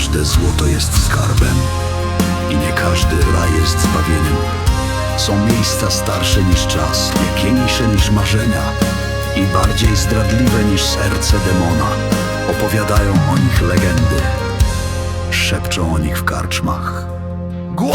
każde złoto jest skarbem i nie każdy raj jest zbawieniem. Są miejsca starsze niż czas, piękniejsze niż marzenia i bardziej zdradliwe niż serce demona. Opowiadają o nich legendy, szepczą o nich w karczmach.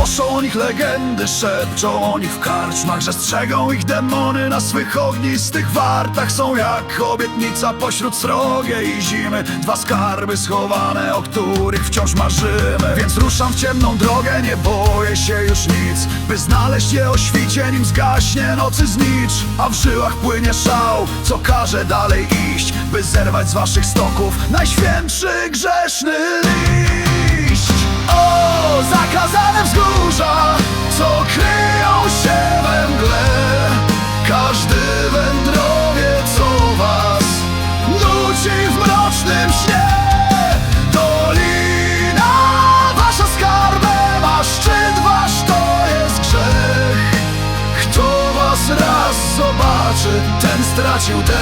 Głoszą o nich legendy, szepczą o nich w karczmach Że strzegą ich demony. Na swych ognistych wartach Są jak obietnica pośród srogiej zimy. Dwa skarby schowane, o których wciąż marzymy. Więc ruszam w ciemną drogę, nie boję się już nic. By znaleźć je o świcie, nim zgaśnie nocy znicz. A w żyłach płynie szał, co każe dalej iść By zerwać z waszych stoków najświętszy grzeszny liść. O, zakazane stracił dech.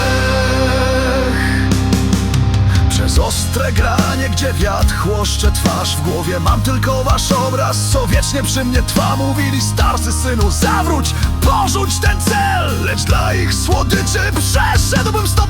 Przez ostre granie, gdzie wiatr chłoszcze twarz w głowie Mam tylko wasz obraz, co wiecznie przy mnie trwa Mówili starcy synu, zawróć, porzuć ten cel Lecz dla ich słodyczy przeszedłbym sto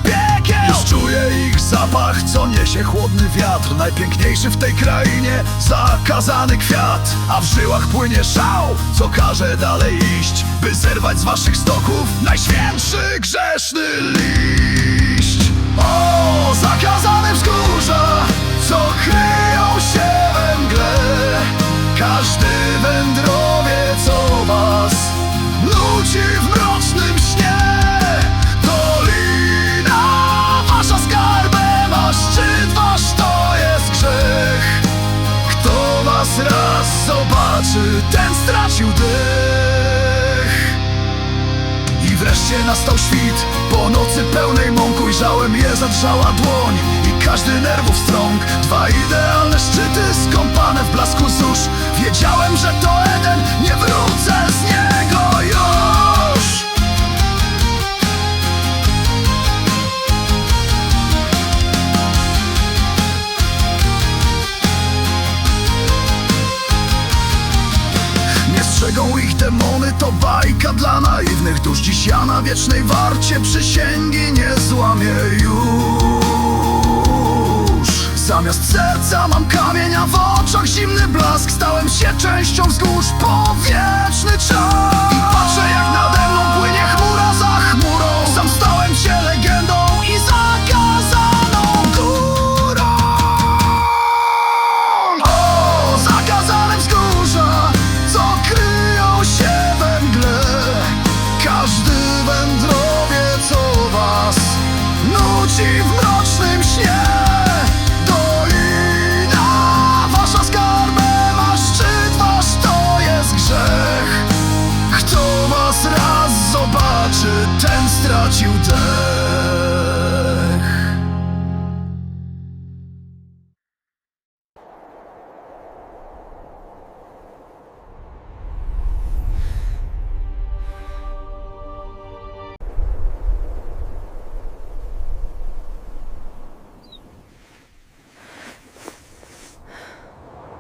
zapach, co niesie chłodny wiatr Najpiękniejszy w tej krainie, zakazany kwiat. A w żyłach płynie szał, co każe dalej iść By zerwać z waszych stoków najświętszy grzeszny liść zobaczy, ten stracił dech. I wreszcie nastał świt. Po nocy pełnej mąku ujrzałem je zadrżała dłoń. I każdy nerwów strąg. Dwa idealne szczyty skąpane w blasku zórz Wiedziałem, to bajka dla naiwnych dusz. Dziś ja na wiecznej warcie przysięgi nie złamię już. Zamiast serca mam kamień, a w oczach zimny blask. Stałem się